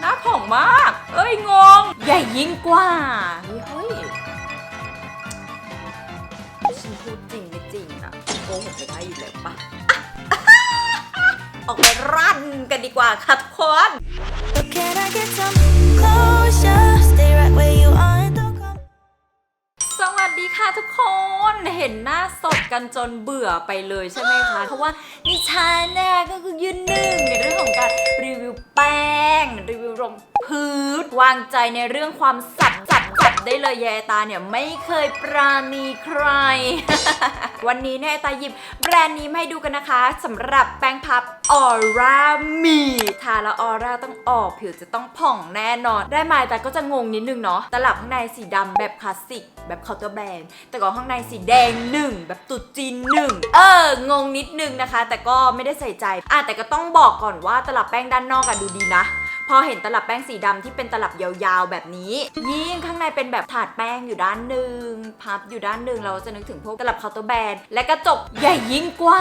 หน้าผ่องมาก เอ้ยงง ใหญ่ยิ่งกว่า เฮ้ยฉันพูดจริงไม่จริงอะโกหกไม่ได้อยู่แล้วปะออกไปรันกันดีกว่าค่ะทุกคน ห็นหน้าสดกันจนเบื่อไปเลยใช่ไหมคะ เพราะว่านิชาเนี่ยก็คือยืนหนึ่งในเรื่องของการรีวิวแป้ง รีวิวรองพื้นวางใจในเรื่องความสับสับ สับได้เลยยายตาเนี่ยไม่เคยปราณีใคร วันนี้เนี่ยตาหยิบแบรนด์นี้มาให้ดูกันนะคะสำหรับแป้งพับออร่ามีทาแล้วออร่าต้องออกผิวจะต้องผ่องแน่นอน ได้มาแต่ก็จะงงนิดนึงเนาะตลับข้างในสีดำแบบคลาสสิก แบบเคาน์เตอร์แบรนด์แต่ก็ข้างในสีแดงหนึ่งแบบตุดจีนหนึ่งเอองงนิดนึงนะคะ แต่ก็ไม่ได้ใส่ใจอะแต่ก็ต้องบอกก่อนว่าตลับแป้งด้านนอกอะดูดีนะ พอเห็นตลับแป้งสีดำที่เป็นตลับยาวๆแบบนี้ ยิ่งข้างในเป็นแบบถาดแป้งอยู่ด้านหนึ่งพับอยู่ด้านหนึ่งเราจะนึกถึงพวกตลับเคาน์เตอร์แบนและกระจกใหญ่ยิ่งกว่า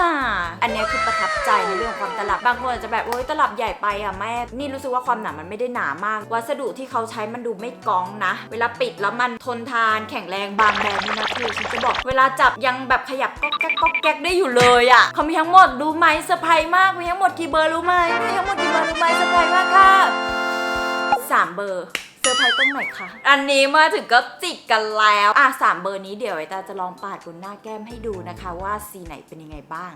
อันนี้คือประทับใจในเรื่องของความตลับบางคนอาจจะแบบโอ๊ยตลับใหญ่ไปอะแม่นี่รู้สึกว่าความหนามันไม่ได้หนามาก วัสดุที่เขาใช้มันดูไม่กองนะ เวลาปิดแล้วมันทนทานแข็งแรงบางแบรนด์นี่นะคือฉันจะบอกเวลาจับยังแบบขยับก็แก๊กก็แก๊กได้อยู่เลยอะเขามีทั้งหมดรู้ไหมเซอร์ไพรส์มากมีทั้งหมดกี่เบอร์รู้ไหมมีทั้งหมดกี่เบอร์รู้ไหมเซอร์ไพรส์มากค่ะ สามเบอร์เซอร์ไพรส์ตรงไหนคะ อันนี้มาถึงก็จิกกันแล้ว อะสามเบอร์นี้เดี๋ยวไอตาจะลองปาดบนหน้าแก้มให้ดูนะคะ ว่าสีไหนเป็นยังไงบ้าง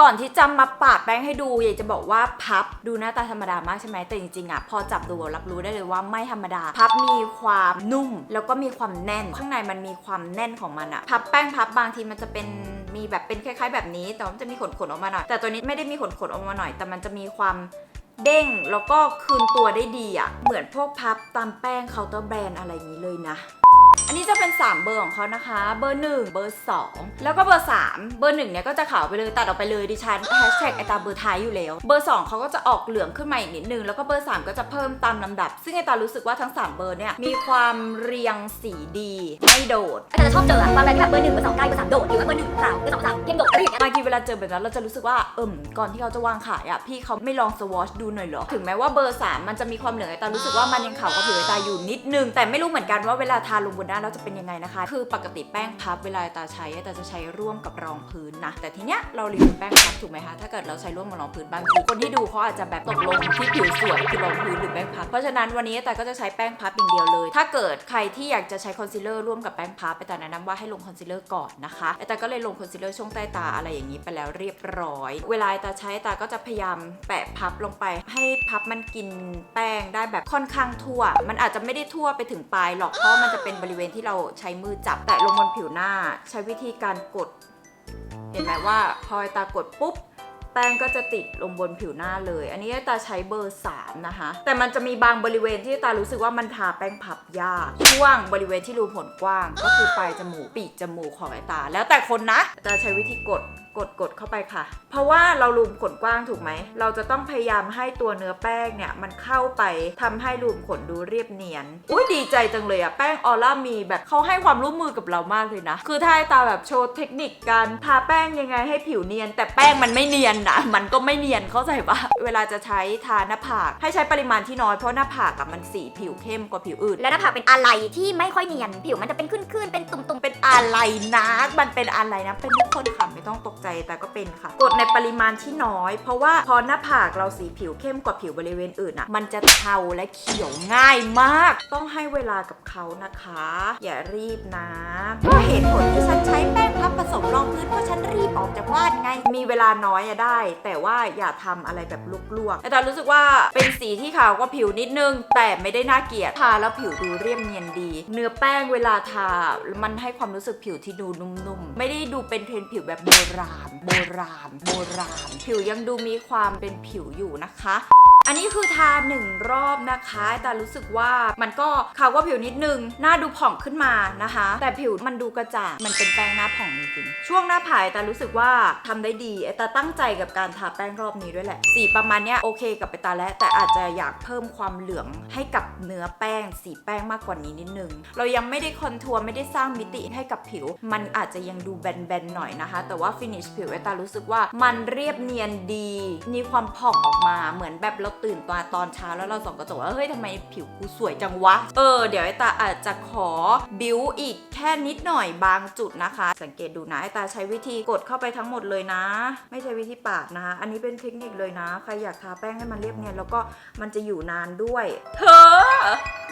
ก่อนที่จะมาปาดแป้งให้ดูอยากจะบอกว่าพับดูหน้าตาธรรมดามากใช่ไหมแต่จริงๆอะพอจับดูรับรู้ได้เลยว่าไม่ธรรมดา พับมีความนุ่ม แล้วก็มีความแน่น ข้างในมันมีความแน่นของมันอะ พับแป้งพับบางทีมันจะเป็นมีแบบเป็นคล้าย ๆ แบบนี้ แต่ว่ามันจะมีขนๆออกมาหน่อย แต่ตัวนี้ไม่ได้มีขนๆออกมาหน่อย แต่มันจะมีความ เด้งแล้วก็คืนตัวได้ดีอะ่ะเหมือนพวกพับตามแป้งเคาน์เตอร์แบรนด์อะไรอย่างนี้เลยนะ อันนี้จะเป็น 3 เบอร์ของเขานะคะ เบอร์ 1 เบอร์ 2 แล้วก็เบอร์ 3 เบอร์1เนี่ยก็จะขาวไปเลยตัดออกไปเลยดิฉันแฮชแท็กไอตาเบอร์ท้ายอยู่แล้ว เบอร์ 2เขาก็จะออกเหลืองขึ้นมาอีกนิดนึง แล้วก็เบอร์ 3 ก็จะเพิ่มตามลำดับ ซึ่งไอตารู้สึกว่าทั้ง 3 เบอร์เนี่ยมีความเรียงสีดี ไม่โดดอาจารย์ชอบเจออะบางรายที่แบบเบอร์หนึ่งเบอร์สองใกล้เบอร์สามโดดหรือว่าเบอร์หนึ่งขาวเบอร์สองขาวเข้มโดดอะไรอย่างเงี้ยบางทีเวลาเจอแบบนั้นเราจะรู้สึกว่าเอิ่มก่อนที่เขาจะวางขายอะพี่เขาไม่ลองสวอชดูหน่อยเหรอถึงแม้ว่าเบอร์ 3 มันจะมีความเหลืองไอตารู้สึกว่ามันยังขาวกับผิวไอตาอยู่นิดนึงแต่ไม่รู้เหมือนกันว่าเวลาทาลงบนหน้าแล้วจะเป็นยังไงนะคะ คือปกติแป้งพับเวลาตาใช้ไอตาจะใช้ร่วมกับรองพื้นนะ แต่ทีเนี้ยเรารีวิวแป้งพับถูกไหมคะ ถ้าเกิดเราใช้ร่วมกับรองพื้นบางทีคนที่ดูเขาอาจจะแบบตกลงที่ผิวสวยคือรองพื้นหรือแป้งพับ เพราะฉะนั้นวันนี้ตาก็จะใช้แป้งพับอย่างเดียวเลย ถ้าเกิดใครที่อยากจะใช้คอนซีลเลอร์ร่วมกับแป้งพับไอตาแนะนำว่าให้ลงคอนซีลเลอร์ก่อนนะคะไอตาก็เลยลงคอนซีลเลอร์ช่วงใต้ตาอะไรอย่างนี้ไปแล้วเรียบร้อย เวลาตาใช้ตาก็จะพยายามแปะพับลงไป ให้พับมันกินแป้งได้แบบค่อนข้างทั่ว มันอาจจะไม่ได้ทั่วไปถึงปลายหรอกเพราะมันจะเป็นบริเวณที่เราใช้มือจับแตะลงบนผิวหน้า ใช้วิธีการกด เห็นไหมว่าพอไอ้ตากดปุ๊บ แป้งก็จะติดลงบนผิวหน้าเลย อันนี้ตาใช้เบอร์ 3 นะคะ แต่มันจะมีบางบริเวณที่ตารู้สึกว่ามันทาแป้งพับยาก ช่วงบริเวณที่รูผลกว้าง ก็คือปลายจมูกปีกจมูกของไอตา แล้วแต่คนนะ ตาใช้วิธีกดกดกดเข้าไปค่ะ เพราะว่าเรารูมขนกว้างถูกไหม เราจะต้องพยายามให้ตัวเนื้อแป้งเนี่ย มันเข้าไปทำให้รูมขนดูเรียบเนียน อุ้ยดีใจจังเลยอะแป้งออร่ามีแบบเขาให้ความร่วมมือกับเรามากเลยนะ คือถ้าให้ตาแบบโชว์เทคนิคการทาแป้งยังไงให้ผิวเนียน แต่แป้งมันไม่เนียนนะ มันก็ไม่เนียนเข้าใจปะเวลาจะใช้ทาหน้าผาก ให้ใช้ปริมาณที่น้อยเพราะหน้าผากกับมันสีผิวเข้มกว่าผิวอื่น และหน้าผากเป็นอะไรที่ไม่ค่อยเนียน ผิวมันจะเป็นขึ้นๆ เป็นตุ่มเป็นอะไรนะ มันเป็นอะไรนะ เป็นทุกคนค่ะไม่ต้องตกใจแต่ก็เป็นค่ะ กดในปริมาณที่น้อย เพราะว่าพอหน้าผากเราสีผิวเข้มกว่าผิวบริเวณอื่นอะมันจะเทาและเขียวง่ายมาก ต้องให้เวลากับเขานะคะ อย่ารีบนะเพราะเหตุผลที่ฉันใช้แป้งพับผสมรองพื้นเพราะฉันรีบออกจากบ้านไง มีเวลาน้อยอะได้แต่ว่าอย่าทำอะไรแบบลวกๆแต่ตารู้สึกว่าเป็นสีที่ขาวกว่าผิวนิดนึง แต่ไม่ได้น่าเกลียดทาแล้วผิวดูเรียบเนียนดี เนื้อแป้งเวลาทา มันให้ความรู้สึกผิวที่ดูนุ่มๆ ไม่ได้ดูเป็นเทรนผิวแบบโบราณ โบราณ โบราณ ผิวยังดูมีความเป็นผิวอยู่นะคะ อันนี้คือทาหนึ่งรอบนะคะ แต่รู้สึกว่ามันก็ขาวกว่าผิวนิดนึง หน้าดูผ่องขึ้นมานะคะ แต่ผิวมันดูกระจ่าง มันเป็นแป้งหน้าผ่องจริงๆ ช่วงหน้าผายแต่รู้สึกว่าทำได้ดี แต่ตั้งใจกับการทาแป้งรอบนี้ด้วยแหละ สีประมาณเนี้ยโอเคกับไปตาแล้ว แต่อาจจะอยากเพิ่มความเหลืองให้กับเนื้อแป้ง สีแป้งมากกว่านี้นิดนึง เรายังไม่ได้คอนทัวร์ไม่ได้สร้างมิติให้กับผิว มันอาจจะยังดูแบนๆหน่อยนะคะ แต่ว่าฟินิชผิวไอตารู้สึกว่ามันเรียบเนียนดี มีความผ่องออกมาเหมือนแบบเราตื่นมาตอนเช้าแล้วเราส่องกระจกว่าเฮ้ยทำไมผิวกูสวยจังวะ เออเดี๋ยวไอตาอาจจะขอบิวอีกแค่นิดหน่อยบางจุดนะคะ สังเกตดูนะไอตาใช้วิธีกดเข้าไปทั้งหมดเลยนะ ไม่ใช่วิธีปาดนะคะ อันนี้เป็นเทคนิคเลยนะ ใครอยากทาแป้งให้มันเรียบเนียนแล้วก็มันจะอยู่นานด้วย เธอ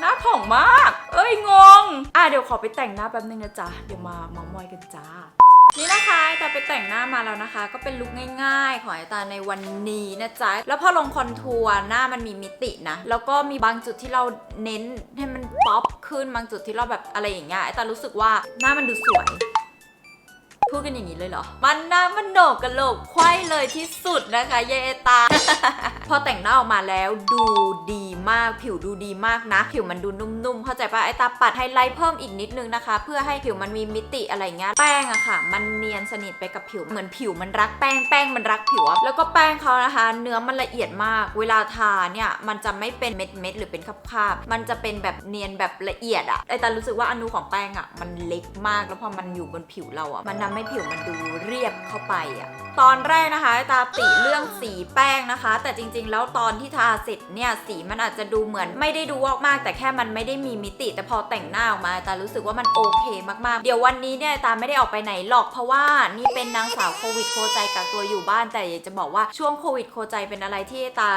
หน้าผ่องมาก เอ้ยงง อะเดี๋ยวขอไปแต่งหน้าแป๊บนึงนะจ๊ะ เดี๋ยวมาเมามอยกันจ้า นี่นะคะไอตาไปแต่งหน้ามาแล้วนะคะ ก็เป็นลุคง่ายๆ ของไอตาในวันนี้นะจ๊ะ แล้วพอลงคอนทัวร์หน้ามันมีมิตินะ แล้วก็มีบางจุดที่เราเน้นให้มันป๊อปขึ้นบางจุดที่เราแบบอะไรอย่างเงี้ยไอตารู้สึกว่าหน้ามันดูสวยพูดกันอย่างนี้เลยเหรอ มันหน้ามันโหนกกระโหลกไขว้เลยที่สุดนะคะ เยายตา พอแต่งหน้าออกมาแล้วดูดี มาก ผิวดูดีมากนะ ผิวมันดูนุ่มๆ เข้าใจปะไอตาปัดไฮไลท์เพิ่มอีกนิดนึงนะคะ เพื่อให้ผิวมันมีมิติอะไรเงี้ยแป้งอะค่ะ มันเนียนสนิทไปกับผิวเหมือนผิวมันรักแป้งแป้งมันรักผิวอะแล้วก็แป้งเขานะคะ เนื้อมันละเอียดมาก เวลาทาเนี่ยมันจะไม่เป็นเม็ดเม็ดหรือเป็นคาบๆมันจะเป็นแบบเนียนแบบละเอียดอะไอตารู้สึกว่าอนูของแป้งอะมันเล็กมากแล้วพอมันอยู่บนผิวเราอะมันทำให้ผิวมันดูเรียบเข้าไปอะตอนแรกนะคะตาติเรื่องสีแป้งนะคะ แต่จริง ๆ แล้วตอนที่ทาเสร็จเนี่ยสีมันอาจจะดูเหมือนไม่ได้ดูวอกมาก แต่แค่มันไม่ได้มีมิติ แต่พอแต่งหน้าออกมาตารู้สึกว่ามันโอเคมากๆ เดี๋ยววันนี้เนี่ยตาไม่ได้ออกไปไหนหรอกเพราะว่านี่เป็นนางสาวโควิดโคใจกักตัวอยู่บ้านแต่อยากจะบอกว่าช่วงโควิดโคใจเป็นอะไรที่ตา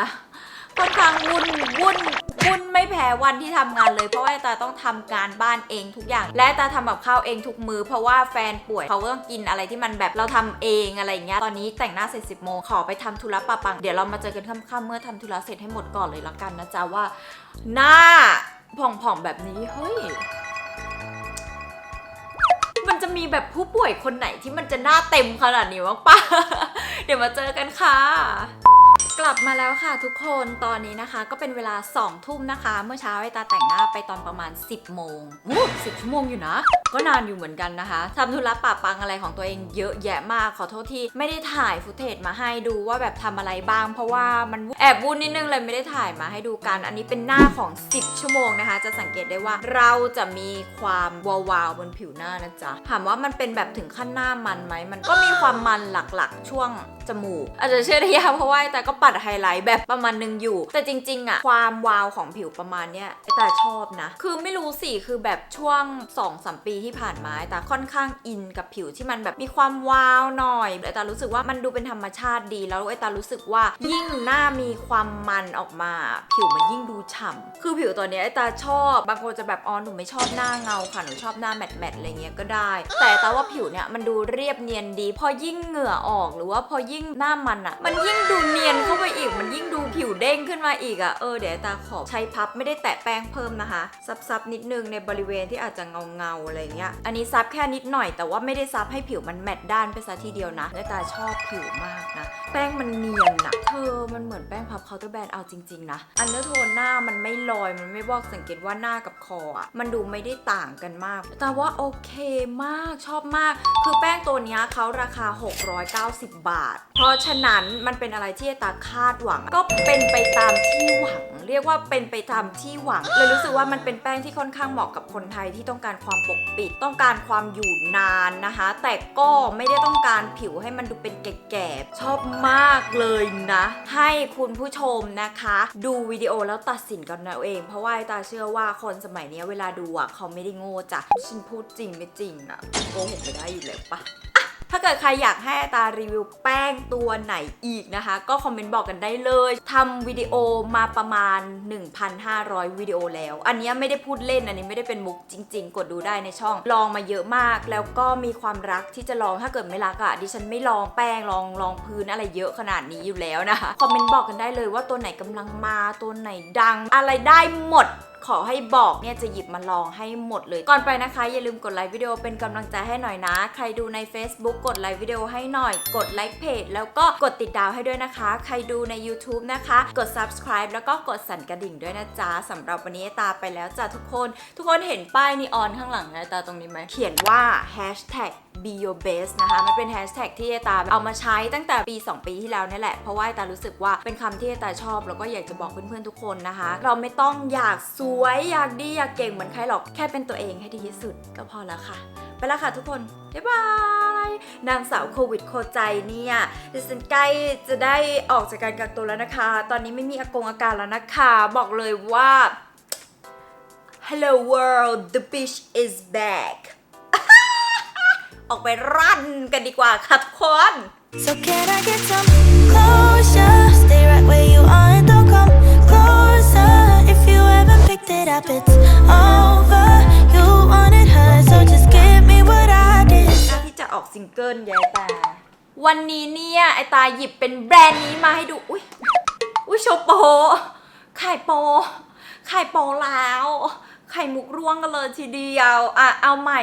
ค่อนข้างวุ่นวุ่น วุ่นไม่แพ้วันที่ทำงานเลยเพราะว่าตาต้องทำการบ้านเองทุกอย่าง และตาทำกับข้าวเองทุกมือ เพราะว่าแฟนป่วยเขาก็ต้องกินอะไรที่มันแบบเราทำเองอะไรอย่างเงี้ยตอนนี้แต่งหน้าเสร็จสิบโมงขอไปทำธุระปะปังเดี๋ยวเรามาเจอกันค่ำๆเมื่อทำธุระเสร็จให้หมดก่อนเลยละกันนะจ๊ะว่า หน้าผ่องๆแบบนี้เฮ้ยมันจะมีแบบผู้ป่วยคนไหนที่มันจะหน้าเต็มขนาดนี้วะป้าเดี๋ยวมาเจอกันค่ะ ลับมาแล้วค่ะทุกคนตอนนี้นะคะก็เป็นเวลา2ทุ่มนะคะ เมื่อเช้าไอตาแต่งหน้าไปตอนประมาณ 10โมงโอ้สิชั่วโมงอยู่นะ ก็นานอยู่เหมือนกันนะคะทำธุระปะปังอะไรของตัวเองเยอะแยะมากขอโทษที่ไม่ได้ถ่ายฟุตเทจมาให้ดูว่าแบบทำอะไรบ้าง เพราะว่ามันแอบวุ่นนิดนึงเลยไม่ได้ถ่ายมาให้ดูกัน อันนี้เป็นหน้าของ 10 ชั่วโมงนะคะ จะสังเกตได้ว่าเราจะมีความวาวๆบนผิวหน้านะจ๊ะถามว่ามันเป็นแบบถึงขั้นหน้ามันไหมมันก็มีความมันหลักๆ ช่วงจมูก อาจจะเชื่อได้ยากเพราะว่าแต่ก็ปัดไฮไลท์แบบประมาณนึงอยู่ แต่จริงๆอะความวาวของผิวประมาณเนี้ยไอ้ตาชอบนะ คือไม่รู้สิคือแบบช่วง2อสปีที่ผ่านมาไอ้ตาค่อนข้างอินกับผิวที่มันแบบมีความวาวหน่อยไอตารู้สึกว่ามันดูเป็นธรรมชาติดี แล้วไอตารู้สึกว่ายิ่งหน้ามีความมันออกมา ผิวมันยิ่งดูฉ่ำคือผิวตัวนี้ไอตาชอบ บางคนจะแบบอ๋อหนูไม่ชอบหน้าเงาค่ะหนูชอบหน้าแมตต์แมตต์อะไรเงี้ยก็ได้ แต่ตาว่าผิวเนี้ยมันดูเรียบเนียนดี พอยิ่งเหงื่อออกหรือว่าพอยิ่งหน้ามันอะมันยิ่งดูเนียนเข้าไปอีก มันยิ่งดูผิวเด้งขึ้นมาอีกอะเออเดี๋ยวตาขอใช้พับไม่ได้แตะแป้งเพิ่มนะคะ ซับซับๆนิดนึงในบริเวณที่อาจจะเงาเงาๆอะไรเงี้ยอันนี้ซับแค่นิดหน่อย แต่ว่าไม่ได้ซับให้ผิวมันแมตต์ด้านไปซะทีเดียวนะและตาชอบผิวมากนะ แป้งมันเนียนนะเธอมันเหมือนแป้งพับเคาน์เตอร์แบรนด์เอาจริงๆนะ อันเดอร์โทนหน้ามันไม่ลอยมันไม่บอกสังเกตว่าหน้ากับคออะมันดูไม่ได้ต่างกันมาก แต่ว่าโอเคมากชอบมาก คือแป้งตัวนี้เขาราคา 690 บาท เพราะฉะนั้นมันเป็นอะไรที่ตาคาดหวัง ก็เป็นไปตามที่หวัง เรียกว่าเป็นไปตามที่หวังเลยรู้สึกว่ามันเป็นแป้งที่ค่อนข้างเหมาะกับคนไทยที่ต้องการความปกปิด ต้องการความอยู่นานนะคะ แต่ก็ไม่ได้ต้องการผิวให้มันดูเป็นแก่ๆชอบมากเลยนะ ให้คุณผู้ชมนะคะ ดูวิดีโอแล้วตัดสินกันเอาเอง เพราะว่าตาเชื่อว่าคนสมัยนี้เวลาดูอะเขาไม่ได้โง่จ้ะฉันพูดจริงไม่จริงอะโกหกไม่ได้อยู่แล้วปะ ถ้าเกิดใครอยากให้อตารีวิวแป้งตัวไหนอีกนะคะ ก็คอมเมนต์บอกกันได้เลยทำวิดีโอมาประมาณ 1,500 วิดีโอแล้ว อันนี้ไม่ได้พูดเล่นอันนี้ไม่ได้เป็นมุกจริง ๆ กดดูได้ในช่อง ลองมาเยอะมาก แล้วก็มีความรักที่จะลองถ้าเกิดไม่รักอะดิฉันไม่ลองแป้งลองลองพื้นอะไรเยอะขนาดนี้อยู่แล้วนะคะคอมเมนต์บอกกันได้เลยว่าตัวไหนกำลังมาตัวไหนดัง อะไรได้หมด ขอให้บอกเนี่ยจะหยิบมาลองให้หมดเลย ก่อนไปนะคะ อย่าลืมกดไลค์วิดีโอเป็นกำลังใจให้หน่อยนะ ใครดูใน Facebook กดไลค์วิดีโอให้หน่อย กดไลค์เพจแล้วก็กดติดดาวให้ด้วยนะคะ ใครดูใน YouTube นะคะ กด subscribe แล้วก็กดสั่นกระดิ่งด้วยนะจ๊ะสำหรับวันนี้ตาไปแล้วจ้ะทุกคน ทุกคนเห็นป้ายนีออนข้างหลังนะตาตรงนี้ไหมเขียนว่า hashtag be your best นะคะ มันเป็นแฮชแท็กที่ไอตาเอามาใช้ตั้งแต่ปี 2 ปีที่แล้วนี่แหละ เพราะว่าไอตารู้สึกว่าเป็นคำที่ไอตาชอบ แล้วก็อยากจะบอกเพื่อนๆทุกคนนะคะ เราไม่ต้องอยากสวยอยากดีอยากเก่งเหมือนใครหรอก แค่เป็นตัวเองให้ดีที่สุดก็พอแล้วค่ะ ไปแล้วค่ะทุกคน บ๊ายบายนางสาวโควิดโคใจเนี่ยดิฉันใกล้จะได้ออกจากการกักตัวแล้วนะคะ ตอนนี้ไม่มีอากงอาการแล้วนะคะ บอกเลยว่า Hello world the beach is back ออกไปรันกันดีกว่าค่ะทุกคน So can I get some closure? Stay right where you are and don't come closer. If you haven't picked it up, it's over. You wanted her, so just give me what I did. ที่จะออกซิงเกิลยายตา วันนี้เนี่ย ไอตาหยิบเป็นแบรนด์นี้มาให้ดู อุ้ยอุ้ยโชว์โปไข่โปไข่โปแล้วไข่มุกร่วงกันเลยทีเดียว อะ เอาใหม่